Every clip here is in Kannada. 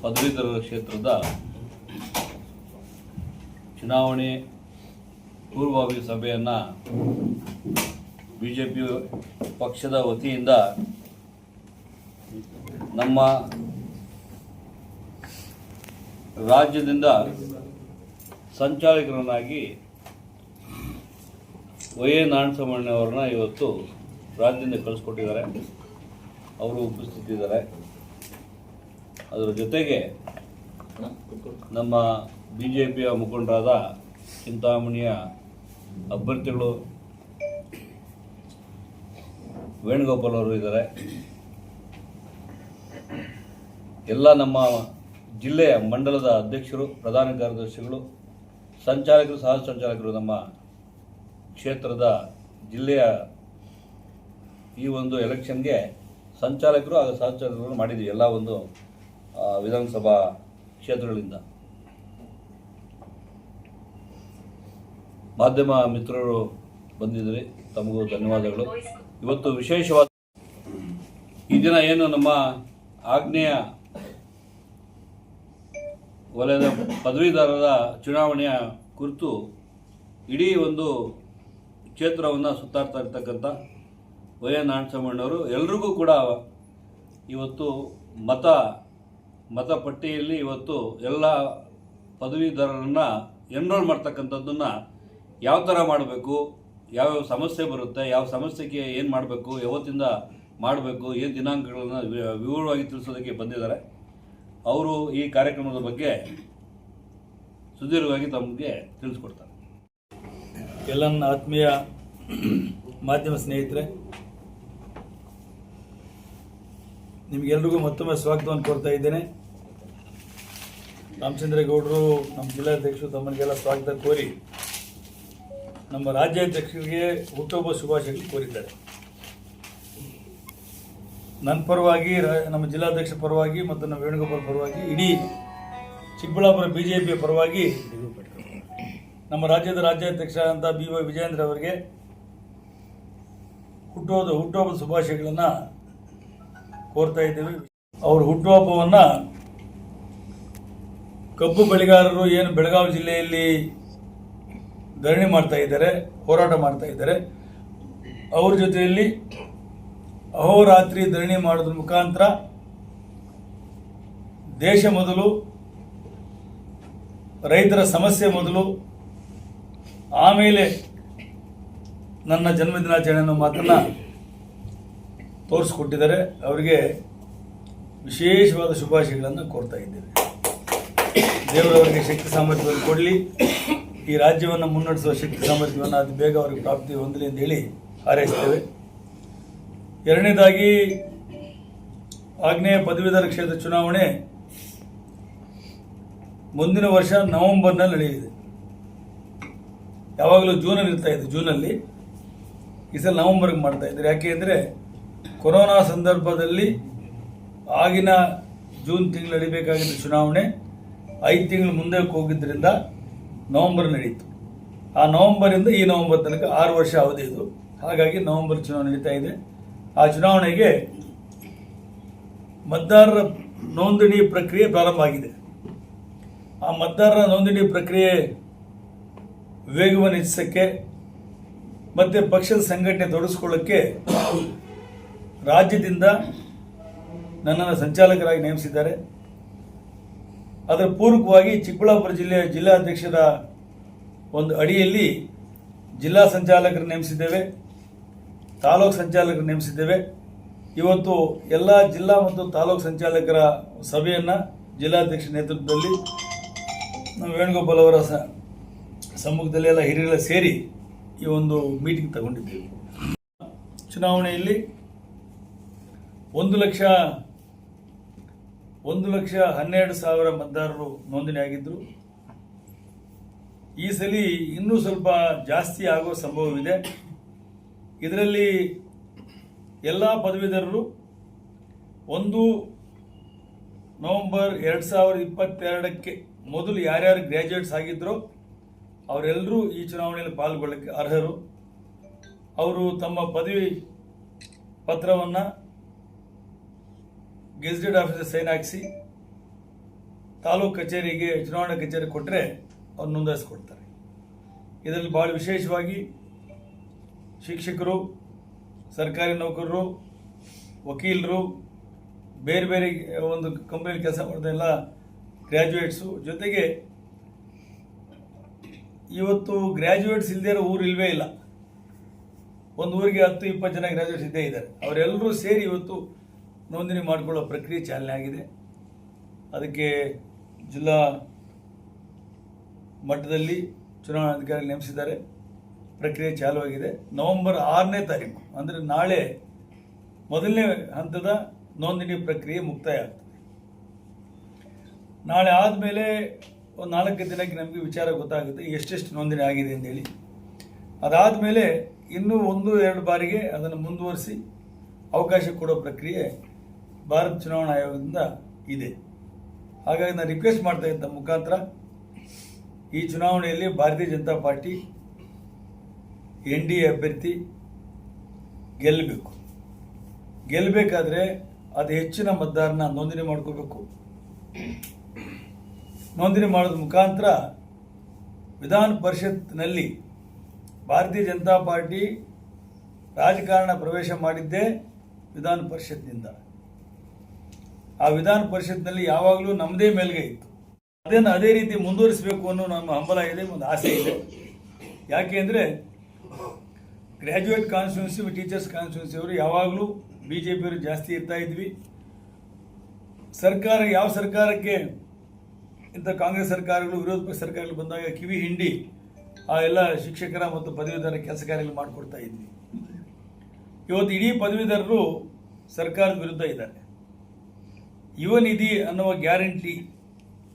ಪದವೀಧರರ ಕ್ಷೇತ್ರದ ಚುನಾವಣೆ ಪೂರ್ವಭಾವಿ ಸಭೆಯನ್ನು ಬಿ ಜೆ ಪಿ ಪಕ್ಷದ ವತಿಯಿಂದ ನಮ್ಮ ರಾಜ್ಯದಿಂದ ಸಂಚಾಲಕರನ್ನಾಗಿ ವೈ ಎ ನಾರಾಯಣಸ್ವಾಮಣ್ಣವ್ರನ್ನ ಇವತ್ತು ರಾಜ್ಯದಿಂದ ಕಳಿಸ್ಕೊಟ್ಟಿದ್ದಾರೆ. ಅವರು ಉಪಸ್ಥಿತಿದ್ದಾರೆ. ಅದರ ಜೊತೆಗೆ ನಮ್ಮ ಬಿ ಜೆ ಪಿಯ ಮುಖಂಡರಾದ ಚಿಂತಾಮಣಿಯ ಅಭ್ಯರ್ಥಿಗಳು ವೇಣುಗೋಪಾಲ್ ಅವರು ಇದ್ದಾರೆ. ಎಲ್ಲ ನಮ್ಮ ಜಿಲ್ಲೆಯ ಮಂಡಲದ ಅಧ್ಯಕ್ಷರು, ಪ್ರಧಾನ ಕಾರ್ಯದರ್ಶಿಗಳು, ಸಂಚಾಲಕರು, ಸಹ ಸಂಚಾಲಕರು ನಮ್ಮ ಕ್ಷೇತ್ರದ ಜಿಲ್ಲೆಯ ಈ ಒಂದು ಎಲೆಕ್ಷನ್ಗೆ ಸಂಚಾಲಕರು ಹಾಗೂ ಸಹಚಾಲಕರು ಮಾಡಿದ್ದೀವಿ. ಎಲ್ಲ ಒಂದು ವಿಧಾನಸಭಾ ಕ್ಷೇತ್ರಗಳಿಂದ. ಮಾಧ್ಯಮ ಮಿತ್ರರು ಬಂದಿದ್ರಿ, ತಮಗೂ ಧನ್ಯವಾದಗಳು. ಇವತ್ತು ವಿಶೇಷವಾದ ಈ ದಿನ ಏನು ನಮ್ಮ ಆಗ್ನೇಯ ವಲಯದ ಪದವೀಧರರ ಚುನಾವಣೆಯ ಕುರಿತು ಇಡೀ ಒಂದು ಕ್ಷೇತ್ರವನ್ನು ಸುತ್ತಾಡ್ತಾ ಇರ್ತಕ್ಕಂಥ ವೈ ಎನ್ ನಾರಾಯಣಸ್ವಾಮಣ್ಣವರು ಎಲ್ರಿಗೂ ಕೂಡ ಇವತ್ತು ಮತ ಮತಪಟ್ಟಿಯಲ್ಲಿ ಇವತ್ತು ಎಲ್ಲ ಪದವೀಧರರನ್ನು ಎನ್ರೋಲ್ ಮಾಡ್ತಕ್ಕಂಥದ್ದನ್ನು ಯಾವ ಥರ ಮಾಡಬೇಕು, ಯಾವ್ಯಾವ ಸಮಸ್ಯೆ ಬರುತ್ತೆ, ಯಾವ ಸಮಸ್ಯೆಗೆ ಏನು ಮಾಡಬೇಕು, ಯಾವತ್ತಿಂದ ಮಾಡಬೇಕು, ಏನು ದಿನಾಂಕಗಳನ್ನು ವಿವರವಾಗಿ ತಿಳಿಸೋದಕ್ಕೆ ಬಂದಿದ್ದಾರೆ. ಅವರು ಈ ಕಾರ್ಯಕ್ರಮದ ಬಗ್ಗೆ ಸುದೀರ್ಘವಾಗಿ ತಮಗೆ ತಿಳಿಸ್ಕೊಡ್ತಾರೆ. ಎಲ್ಲ ಆತ್ಮೀಯ ಮಾಧ್ಯಮ ಸ್ನೇಹಿತರೆ, ನಿಮಗೆಲ್ರಿಗೂ ಮತ್ತೊಮ್ಮೆ ಸ್ವಾಗತವನ್ನು ಕೊಡ್ತಾ ಇದ್ದೇನೆ. ರಾಮಚಂದ್ರೇಗೌಡರು ನಮ್ಮ ಜಿಲ್ಲಾಧ್ಯಕ್ಷರು ತಮ್ಮನಿಗೆಲ್ಲ ಸ್ವಾಗತ ಕೋರಿ ನಮ್ಮ ರಾಜ್ಯಾಧ್ಯಕ್ಷರಿಗೆ ಹುಟ್ಟುಹಬ್ಬ ಶುಭಾಶಯಗಳು ಕೋರಿದ್ದಾರೆ. ನನ್ನ ಪರವಾಗಿ ನಮ್ಮ ಜಿಲ್ಲಾಧ್ಯಕ್ಷ ಪರವಾಗಿ ಮತ್ತು ನಮ್ಮ ವೇಣುಗೋಪಾಲ್ ಪರವಾಗಿ ಇಡೀ ಚಿಕ್ಕಬಳ್ಳಾಪುರ ಬಿ ಜೆ ಪಿಯ ಪರವಾಗಿ ನಮ್ಮ ರಾಜ್ಯದ ರಾಜ್ಯಾಧ್ಯಕ್ಷ ಅಂತ ಬಿ ವೈ ವಿಜಯೇಂದ್ರ ಅವರಿಗೆ ಹುಟ್ಟೋದು ಹುಟ್ಟುಹಬ್ಬದ ಶುಭಾಶಯಗಳನ್ನು ಕೋರ್ತಾ ಇದ್ದೇವೆ. ಅವ್ರ ಹುಟ್ಟುಹಬ್ಬವನ್ನು ಕಬ್ಬು ಬೆಳೆಗಾರರು ಏನು ಬೆಳಗಾವಿ ಜಿಲ್ಲೆಯಲ್ಲಿ ಧರಣಿ ಮಾಡ್ತಾ ಇದ್ದಾರೆ, ಹೋರಾಟ ಮಾಡ್ತಾ ಇದ್ದಾರೆ, ಅವ್ರ ಜೊತೆಯಲ್ಲಿ ಅಹೋರಾತ್ರಿ ಧರಣಿ ಮಾಡೋದ್ರ ಮುಖಾಂತರ ದೇಶ ಮೊದಲು, ರೈತರ ಸಮಸ್ಯೆ ಮೊದಲು, ಆಮೇಲೆ ನನ್ನ ಜನ್ಮದಿನಾಚರಣೆ ಮಾತನ್ನು ತೋರಿಸ್ಕೊಟ್ಟಿದ್ದಾರೆ. ಅವರಿಗೆ ವಿಶೇಷವಾದ ಶುಭಾಶಯಗಳನ್ನು ಕೋರ್ತಾ ಇದ್ದೇವೆ. ದೇವರವರಿಗೆ ಶಕ್ತಿ ಸಾಮರ್ಥ್ಯವನ್ನು ಕೊಡಲಿ. ಈ ರಾಜ್ಯವನ್ನು ಮುನ್ನಡೆಸುವ ಶಕ್ತಿ ಸಾಮರ್ಥ್ಯವನ್ನು ಅದು ಬೇಗ ಅವರಿಗೆ ಪ್ರಾಪ್ತಿ ಹೊಂದಲಿ ಅಂತ ಹೇಳಿ ಹಾರೈಸ್ತೇವೆ. ಎರಡನೇದಾಗಿ ಆಗ್ನೇಯ ಪದವೀಧರ ಕ್ಷೇತ್ರ ಚುನಾವಣೆ ಮುಂದಿನ ವರ್ಷ ನವೆಂಬರ್ನಲ್ಲಿ ನಡೆಯಲಿದೆ. ಯಾವಾಗಲೂ ಜೂನಲ್ಲಿ ಇರ್ತಾ ಇತ್ತು ಜೂನಲ್ಲಿ. ಈ ಸಲ ನವೆಂಬರ್ಗೆ ಮಾಡ್ತಾ ಇದ್ದಾರೆ ಯಾಕೆ ಅಂದರೆ, ಕೊರೋನಾ ಸಂದರ್ಭದಲ್ಲಿ ಆಗಿನ ಜೂನ್ ತಿಂಗಳು ನಡಿಬೇಕಾಗಿದ್ದ ಚುನಾವಣೆ ಐದು ತಿಂಗಳು ಮುಂದೆ ಹೋಗಿದ್ದರಿಂದ ನವಂಬರ್ ನಡೀತು. ಆ ನವಂಬರಿಂದ ಈ ನವಂಬರ್ ತನಕ ಆರು ವರ್ಷ ಅವಧಿ ಇದು. ಹಾಗಾಗಿ ನವಂಬರ್ ಚುನಾವಣೆ ನಡೀತಾ ಇದೆ. ಆ ಚುನಾವಣೆಗೆ ಮತದಾರರ ನೋಂದಣಿ ಪ್ರಕ್ರಿಯೆ ಪ್ರಾರಂಭ ಆಗಿದೆ. ಆ ಮತದಾರರ ನೋಂದಣಿ ಪ್ರಕ್ರಿಯೆ ವೇಗವನ್ನು ಹೆಚ್ಚಿಸೋಕ್ಕೆ ಮತ್ತು ಪಕ್ಷದ ಸಂಘಟನೆ ತೊಡಗಿಸ್ಕೊಳ್ಳೋಕ್ಕೆ ರಾಜ್ಯದಿಂದ ನನ್ನನ್ನು ಸಂಚಾಲಕರಾಗಿ ನೇಮಿಸಿದ್ದಾರೆ. ಅದರ ಪೂರ್ವಕವಾಗಿ ಚಿಕ್ಕಬಳ್ಳಾಪುರ ಜಿಲ್ಲೆಯ ಜಿಲ್ಲಾಧ್ಯಕ್ಷರ ಒಂದು ಅಡಿಯಲ್ಲಿ ಜಿಲ್ಲಾ ಸಂಚಾಲಕರು ನೇಮಿಸಿದ್ದೇವೆ, ತಾಲೂಕು ಸಂಚಾಲಕರು ನೇಮಿಸಿದ್ದೇವೆ. ಇವತ್ತು ಎಲ್ಲ ಜಿಲ್ಲಾ ಮತ್ತು ತಾಲೂಕು ಸಂಚಾಲಕರ ಸಭೆಯನ್ನು ಜಿಲ್ಲಾಧ್ಯಕ್ಷ ನೇತೃತ್ವದಲ್ಲಿ ವೇಣುಗೋಪಾಲ್ ಅವರ ಸಮ್ಮುಖದಲ್ಲಿ ಎಲ್ಲ ಹಿರಿಯರೆಲ್ಲ ಸೇರಿ ಈ ಒಂದು ಮೀಟಿಂಗ್ ತಗೊಂಡಿದ್ದೇವೆ. ಚುನಾವಣೆಯಲ್ಲಿ ಒಂದು ಲಕ್ಷ ಒಂದು ಲಕ್ಷ ಹನ್ನೆರಡು ಸಾವಿರ ಮತದಾರರು ನೋಂದಣಿ ಆಗಿದ್ದರು ಈ ಸಲ ಇನ್ನೂ ಸ್ವಲ್ಪ ಜಾಸ್ತಿ ಆಗೋ ಸಂಭವವಿದೆ. ಇದರಲ್ಲಿ ಎಲ್ಲ ಪದವೀಧರರು ಒಂದು ನವೆಂಬರ್ ಎರಡು ಸಾವಿರದ ಇಪ್ಪತ್ತೆರಡಕ್ಕೆ ಮೊದಲು ಯಾರ್ಯಾರು ಗ್ರ್ಯಾಜುಯೇಟ್ಸ್ ಆಗಿದ್ರೋ ಅವರೆಲ್ಲರೂ ಈ ಚುನಾವಣೆಯಲ್ಲಿ ಪಾಲ್ಗೊಳ್ಳಕ್ಕೆ ಅರ್ಹರು. ಅವರು ತಮ್ಮ ಪದವಿ ಪತ್ರವನ್ನು ಗೆಜೆಟೆಡ್ ಆಫೀಸರ್ ಸೈನ್ ಹಾಕಿಸಿ ತಾಲೂಕು ಕಚೇರಿಗೆ, ಚುನಾವಣಾ ಕಚೇರಿ ಕೊಟ್ಟರೆ ಅವ್ರು ನೋಂದಾಯಿಸ್ಕೊಡ್ತಾರೆ. ಇದರಲ್ಲಿ ಭಾಳ ವಿಶೇಷವಾಗಿ ಶಿಕ್ಷಕರು, ಸರ್ಕಾರಿ ನೌಕರರು, ವಕೀಲರು, ಬೇರೆ ಬೇರೆ ಒಂದು ಕಂಪ್ನಿಯಲ್ಲಿ ಕೆಲಸ ಮಾಡಿದ ಎಲ್ಲ ಗ್ರ್ಯಾಜುಯೇಟ್ಸು ಜೊತೆಗೆ ಇವತ್ತು ಗ್ರ್ಯಾಜುಯೇಟ್ಸ್ ಇಲ್ಲದೇ ಇರೋ ಊರು ಇಲ್ವೇ ಇಲ್ಲ. ಒಂದು ಊರಿಗೆ ಹತ್ತು, ಇಪ್ಪತ್ತು ಜನ ಗ್ರ್ಯಾಜುಯೇಟ್ಸ್ ಇದ್ದೇ ಇದ್ದಾರೆ. ಅವರೆಲ್ಲರೂ ಸೇರಿ ಇವತ್ತು ನೋಂದಣಿ ಮಾಡಿಕೊಳ್ಳೋ ಪ್ರಕ್ರಿಯೆ ಚಾಲನೆ ಆಗಿದೆ. ಅದಕ್ಕೆ ಜಿಲ್ಲಾ ಮಟ್ಟದಲ್ಲಿ ಚುನಾವಣಾಧಿಕಾರಿ ನೇಮಿಸಿದ್ದಾರೆ. ಪ್ರಕ್ರಿಯೆ ಚಾಲುವಾಗಿದೆ. ನವೆಂಬರ್ ಆರನೇ ತಾರೀಕು, ಅಂದರೆ ನಾಳೆ ಮೊದಲನೇ ಹಂತದ ನೋಂದಣಿ ಪ್ರಕ್ರಿಯೆ ಮುಕ್ತಾಯ ಆಗ್ತದೆ ನಾಳೆ ಆದಮೇಲೆ ಒಂದು ನಾಲ್ಕು ದಿನಕ್ಕೆ ನಮಗೆ ವಿಚಾರ ಗೊತ್ತಾಗುತ್ತೆ, ಎಷ್ಟೆಷ್ಟು ನೋಂದಣಿ ಆಗಿದೆ ಅಂತೇಳಿ. ಅದಾದಮೇಲೆ ಇನ್ನೂ ಒಂದು, ಎರಡು ಬಾರಿಗೆ ಅದನ್ನು ಮುಂದುವರಿಸಿ ಅವಕಾಶ ಕೊಡೋ ಪ್ರಕ್ರಿಯೆ ಭಾರತ ಚುನಾವಣಾ ಆಯೋಗದಿಂದ ಇದೆ. ಹಾಗಾಗಿ ನಾನು ರಿಕ್ವೆಸ್ಟ್ ಮಾಡ್ತಾ ಇದ್ದ ಮುಖಾಂತರ ಈ ಚುನಾವಣೆಯಲ್ಲಿ Bharatiya Janata party, N D A ಅಭ್ಯರ್ಥಿ ಗೆಲ್ಲಬೇಕು. ಗೆಲ್ಲಬೇಕಾದ್ರೆ ಅದು ಹೆಚ್ಚಿನ ಮತದಾರನ ನೋಂದಣಿ ಮಾಡ್ಕೋಬೇಕು. ನೋಂದಣಿ ಮಾಡೋದ್ರ ಮುಖಾಂತರ ವಿಧಾನ ಪರಿಷತ್ನಲ್ಲಿ ಭಾರತೀಯ ಜನತಾ ಪಾರ್ಟಿ ರಾಜಕಾರಣ ಪ್ರವೇಶ ಮಾಡಿದ್ದೇ ವಿಧಾನ ಪರಿಷತ್ನಿಂದ. ಆ ವಿಧಾನ ಪರಿಷತ್ನಲ್ಲಿ ಯಾವಾಗಲೂ ನಮ್ಮದೇ ಮೇಲ್ಗೆ ಇತ್ತು. ಅದನ್ನು ಅದೇ ರೀತಿ ಮುಂದುವರಿಸಬೇಕು ಅನ್ನೋ ನಮ್ಮ ಹಂಬಲ ಇದೆ, ಒಂದು ಆಸೆ ಇದೆ. ಯಾಕೆ ಅಂದರೆ ಗ್ರ್ಯಾಜುಯೇಟ್ ಕಾನ್ಸ್ಟಿಟ್ಯೂನ್ಸಿ ಟೀಚರ್ಸ್ ಕಾನ್ಸ್ಟಿಟ್ಯೂನ್ಸಿ ಅವರು ಯಾವಾಗಲೂ ಬಿ ಜೆ ಪಿಯವರು ಜಾಸ್ತಿ ಇರ್ತಾ ಇದ್ವಿ. ಸರ್ಕಾರ ಯಾವ ಸರ್ಕಾರಕ್ಕೆ ಇಂಥ ಕಾಂಗ್ರೆಸ್ ಸರ್ಕಾರಗಳು, ವಿರೋಧ ಪಕ್ಷ ಸರ್ಕಾರಗಳು ಬಂದಾಗ ಕಿವಿ ಹಿಂಡಿ ಆ ಎಲ್ಲ ಶಿಕ್ಷಕರ ಮತ್ತು ಪದವೀಧರ ಕೆಲಸ ಕಾರ್ಯಗಳು ಮಾಡಿಕೊಡ್ತಾ ಇದ್ವಿ. ಇವತ್ತು ಇಡೀ ಪದವೀಧರರು ಸರ್ಕಾರದ ವಿರುದ್ಧ ಇದ್ದಾರೆ. ಯುವ ನಿಧಿ ಅನ್ನುವ ಗ್ಯಾರಂಟಿ,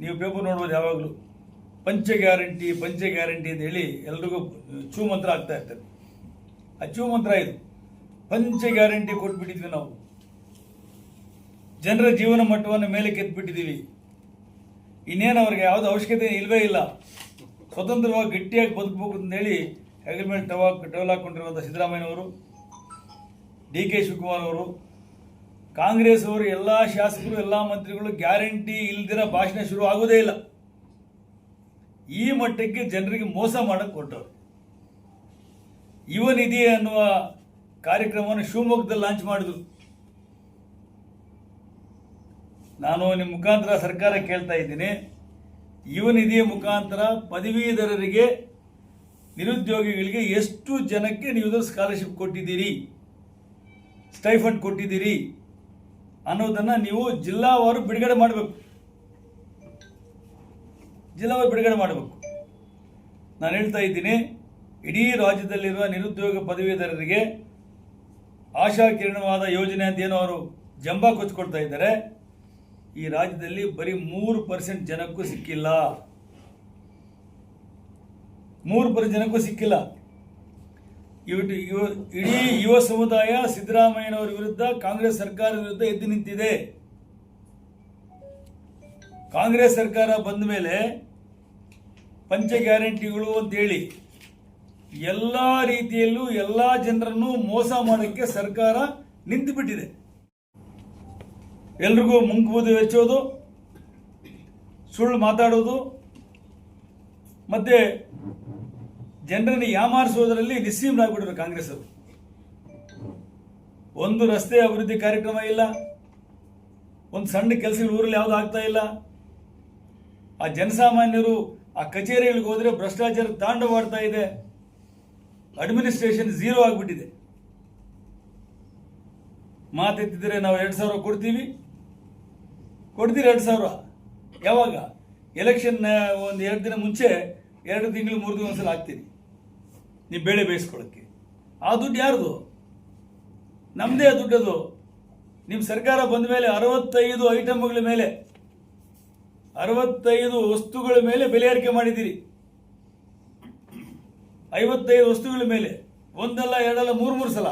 ನೀವು ಪೇಪರ್ ನೋಡ್ಬೋದು ಯಾವಾಗಲೂ. ಪಂಚ ಗ್ಯಾರಂಟಿ ಪಂಚ ಗ್ಯಾರಂಟಿ ಅಂತ ಹೇಳಿ ಎಲ್ರಿಗೂ ಚೂ ಮಂತ್ರ ಆಗ್ತಾ ಇರ್ತಾರೆ ಆ ಚೂ ಮಂತ್ರ ಇದು. ಪಂಚ ಗ್ಯಾರಂಟಿ ಕೊಟ್ಬಿಟ್ಟಿದ್ವಿ ನಾವು. ಜನರ ಜೀವನ ಮಟ್ಟವನ್ನು ಮೇಲೆ ಕೆತ್ಬಿಟ್ಟಿದ್ದೀವಿ. ಇನ್ನೇನು ಅವ್ರಿಗೆ ಯಾವುದು ಅವಶ್ಯಕತೆ ಇಲ್ವೇ ಇಲ್ಲ. ಸ್ವತಂತ್ರವಾಗಿ ಗಟ್ಟಿಯಾಗಿ ಬದುಕಬೇಕು ಅಂತೇಳಿ ಹೆಗಲ್ ಮೇಲೆ ಟವ ಟವಲ್ ಹಾಕೊಂಡಿರುವಂಥ ಸಿದ್ದರಾಮಯ್ಯನವರು, ಡಿ ಕೆ ಶಿವಕುಮಾರ್ ಅವರು ಕಾಂಗ್ರೆಸ್ ಅವರು ಎಲ್ಲ ಶಾಸಕರು, ಎಲ್ಲ ಮಂತ್ರಿಗಳು ಗ್ಯಾರಂಟಿ ಇಲ್ದಿರ ಭಾಷಣ ಶುರು ಆಗೋದೇ ಇಲ್ಲ. ಈ ಮಟ್ಟಕ್ಕೆ ಜನರಿಗೆ ಮೋಸ ಮಾಡಕ್ಕೆ ಕೊಟ್ಟರು ಯುವ ನಿಧಿ ಅನ್ನುವ ಕಾರ್ಯಕ್ರಮವನ್ನು ಶಿವಮೊಗ್ಗದಲ್ಲಿ ಲಾಂಚ್ ಮಾಡಿದ್ರು. ನಾನು ನಿಮ್ಮ ಮುಖಾಂತರ ಸರ್ಕಾರ ಕೇಳ್ತಾ ಇದ್ದೀನಿ. ಯುವ ನಿಧಿಯ ಮುಖಾಂತರ ಪದವೀಧರರಿಗೆ, ನಿರುದ್ಯೋಗಿಗಳಿಗೆ ಎಷ್ಟು ಜನಕ್ಕೆ ನೀವು ಸ್ಕಾಲರ್ಶಿಪ್ ಕೊಟ್ಟಿದ್ದೀರಿ? ಸ್ಟೈಫಂಡ್ ಕೊಟ್ಟಿದ್ದೀರಿ? ಅನ್ನೋದನ್ನು ನೀವು ಜಿಲ್ಲಾವಾರು ಬಿಡುಗಡೆ ಮಾಡಬೇಕು. ಜಿಲ್ಲಾವಾರು ಬಿಡುಗಡೆ ಮಾಡಬೇಕು. ನಾನು ಹೇಳ್ತಾ ಇದ್ದೀನಿ, ಇಡೀ ರಾಜ್ಯದಲ್ಲಿರುವ ನಿರುದ್ಯೋಗ ಪದವೀಧರರಿಗೆ ಆಶಾ ಕಿರಣವಾದ ಯೋಜನೆ ಅಂತ ಏನೋ ಅವರು ಜಂಬ ಕೊಚ್ಕೊಳ್ತಾ ಇದ್ದಾರೆ. ಈ ರಾಜ್ಯದಲ್ಲಿ ಬರೀ ಮೂರು ಪರ್ಸೆಂಟ್ ಜನಕ್ಕೂ ಸಿಕ್ಕಿಲ್ಲ. ಮೂರು ಪರ್ಸೆಂಟ್ ಜನಕ್ಕೂ ಸಿಕ್ಕಿಲ್ಲ. ಇವತ್ತು ಯುವ, ಇಡೀ ಯುವ ಸಮುದಾಯ ಸಿದ್ದರಾಮಯ್ಯನವರ ವಿರುದ್ಧ ಕಾಂಗ್ರೆಸ್ ಸರ್ಕಾರ ವಿರುದ್ಧ ಎದ್ದು ನಿಂತಿದೆ. ಕಾಂಗ್ರೆಸ್ ಸರ್ಕಾರ ಬಂದ ಮೇಲೆ ಪಂಚ ಗ್ಯಾರಂಟಿಗಳು ಅಂತೇಳಿ ಎಲ್ಲ ರೀತಿಯಲ್ಲೂ ಎಲ್ಲ ಜನರನ್ನು ಮೋಸ ಮಾಡೋಕ್ಕೆ ಸರ್ಕಾರ ನಿಂತು ಬಿಟ್ಟಿದೆ ಎಲ್ರಿಗೂ ಮುಂಕುಬೂದು ಹೆಚ್ಚೋದು, ಸುಳ್ಳು ಮಾತಾಡೋದು, ಮತ್ತೆ ಜನರನ್ನು ಯಾಮಾರಿಸೋದರಲ್ಲಿ ನಿಸ್ಸೀಮರಾಗ್ಬಿಟ್ರು ಕಾಂಗ್ರೆಸ್ ಅವರು ಒಂದು ರಸ್ತೆ ಅಭಿವೃದ್ಧಿ ಕಾರ್ಯಕ್ರಮ ಇಲ್ಲ. ಒಂದು ಸಣ್ಣ ಕೆಲಸಗಳು ಊರಲ್ಲಿ ಯಾವುದು ಆಗ್ತಾ ಇಲ್ಲ. ಆ ಜನಸಾಮಾನ್ಯರು ಆ ಕಚೇರಿಗಳಿಗೆ ಹೋದರೆ ಭ್ರಷ್ಟಾಚಾರ ತಾಂಡವಾಡ್ತಾ ಇದೆ. ಅಡ್ಮಿನಿಸ್ಟ್ರೇಷನ್ ಝೀರೋ ಆಗಿಬಿಟ್ಟಿದೆ. ಮಾತೆತ್ತಿದ್ರೆ ನಾವು ಎರಡು ಸಾವಿರ ಕೊಡ್ತೀವಿ. ಕೊಡ್ತೀರಿ ಎರಡು ಸಾವಿರ. ಯಾವಾಗ? ಎಲೆಕ್ಷನ್ ಒಂದು ಎರಡು ದಿನ ಮುಂಚೆ ಎರಡು ತಿಂಗಳು, ಮೂರು ದಿನ ಒಂದ್ಸಲ ಹಾಕ್ತೀನಿ. ನೀವು ಬೇಳೆ ಬೇಯಿಸ್ಕೊಳ್ಳೋಕ್ಕೆ ಆ ದುಡ್ಡು ಯಾರ್ದು? ನಮ್ಮದೇ ದುಡ್ಡದು ನಿಮ್ಮ ಸರ್ಕಾರ ಬಂದ ಮೇಲೆ ಅರವತ್ತೈದು ಐಟಮ್ಗಳ ಮೇಲೆ, ಅರವತ್ತೈದು ವಸ್ತುಗಳ ಮೇಲೆ ಬೆಲೆ ಏರಿಕೆ ಮಾಡಿದ್ದೀರಿ. ಐವತ್ತೈದು ವಸ್ತುಗಳ ಮೇಲೆ, ಒಂದಲ್ಲ, ಎರಡಲ್ಲ, ಮೂರು ಮೂರು ಸಲ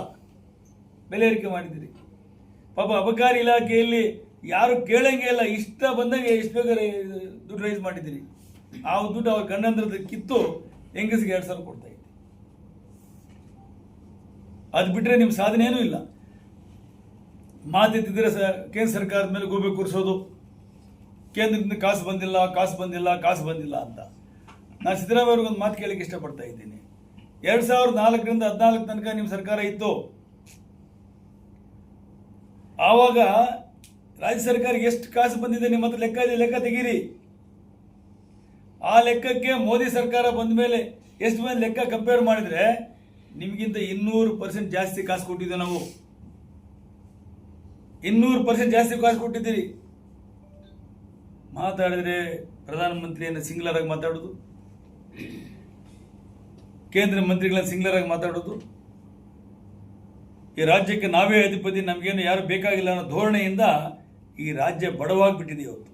ಬೆಲೆ ಏರಿಕೆ ಮಾಡಿದ್ದೀರಿ. ಪಾಪ ಅಬಕಾರಿ ಇಲಾಖೆಯಲ್ಲಿ ಯಾರು ಕೇಳಂಗೆ ಇಲ್ಲ, ಇಷ್ಟ ಬಂದಂಗೆ ಎಷ್ಟು ಬೇಕಾದ್ರೆ ದುಡ್ಡು ರೈಸ್ ಮಾಡಿದ್ದೀರಿ. ಆ ದುಡ್ಡು ಅವ್ರ ಗಂಡಂದ್ರದ ಕಿತ್ತು ಹೆಂಗಸಿಗೆ ಎರಡು ಸಾವಿರ ಕೊಡ್ತಾ ಇದ್ದೆ. ಅದು ಬಿಟ್ಟರೆ ನಿಮ್ಮ ಸಾಧನೆ ಏನೂ ಇಲ್ಲ. ಮಾತೆತ್ತಿದ್ರೆ ಸ, ಕೇಂದ್ರ ಸರ್ಕಾರದ ಮೇಲೆ ಗೋಬೆ ಕೂರಿಸೋದು. ಕೇಂದ್ರದಿಂದ ಕಾಸು ಬಂದಿಲ್ಲ ಕಾಸು ಬಂದಿಲ್ಲ ಕಾಸು ಬಂದಿಲ್ಲ ಅಂತ. ನಾನು ಸಿದ್ದರಾಮಯ್ಯ ಒಂದು ಮಾತು ಕೇಳಕ್ಕೆ ಇಷ್ಟಪಡ್ತಾ ಇದ್ದೀನಿ. ಎರಡು ಸಾವಿರದ ನಾಲ್ಕರಿಂದ ಹದಿನಾಲ್ಕು ತನಕ ನಿಮ್ಮ ಸರ್ಕಾರ ಇತ್ತು. ಆವಾಗ ರಾಜ್ಯ ಸರ್ಕಾರಕ್ಕೆ ಎಷ್ಟು ಕಾಸು ಬಂದಿದೆ, ನಿಮ್ಮ ಹತ್ರ ಲೆಕ್ಕ ಇದೆ, ಲೆಕ್ಕ ತೆಗೀರಿ. ಆ ಲೆಕ್ಕಕ್ಕೆ ಮೋದಿ ಸರ್ಕಾರ ಬಂದ ಮೇಲೆ ಎಷ್ಟು ಮೇಲೆ ಲೆಕ್ಕ ಕಂಪೇರ್ ಮಾಡಿದ್ರೆ ನಿಮಗಿಂತ ಇನ್ನೂರು ಪರ್ಸೆಂಟ್ ಜಾಸ್ತಿ ಕಾಸು ಕೊಟ್ಟಿದ್ದೆ ನಾವು. ಇನ್ನೂರು ಪರ್ಸೆಂಟ್ ಜಾಸ್ತಿ ಕಾಸು ಕೊಟ್ಟಿದ್ದೀರಿ. ಮಾತಾಡಿದ್ರೆ ಪ್ರಧಾನಮಂತ್ರಿಯನ್ನು ಸಿಂಗ್ಲರ್ ಆಗಿ ಮಾತಾಡೋದು. ಕೇಂದ್ರ ಮಂತ್ರಿಗಳನ್ನ ಸಿಂಗ್ಲರ್ ಆಗಿ ಮಾತಾಡೋದು. ಈ ರಾಜ್ಯಕ್ಕೆ ನಾವೇ ಅಧಿಪತಿ, ನಮಗೇನು ಯಾರು ಬೇಕಾಗಿಲ್ಲ ಅನ್ನೋ ಧೋರಣೆಯಿಂದ ಈ ರಾಜ್ಯ ಬಡವಾಗಿಬಿಟ್ಟಿದೆ ಇವತ್ತು.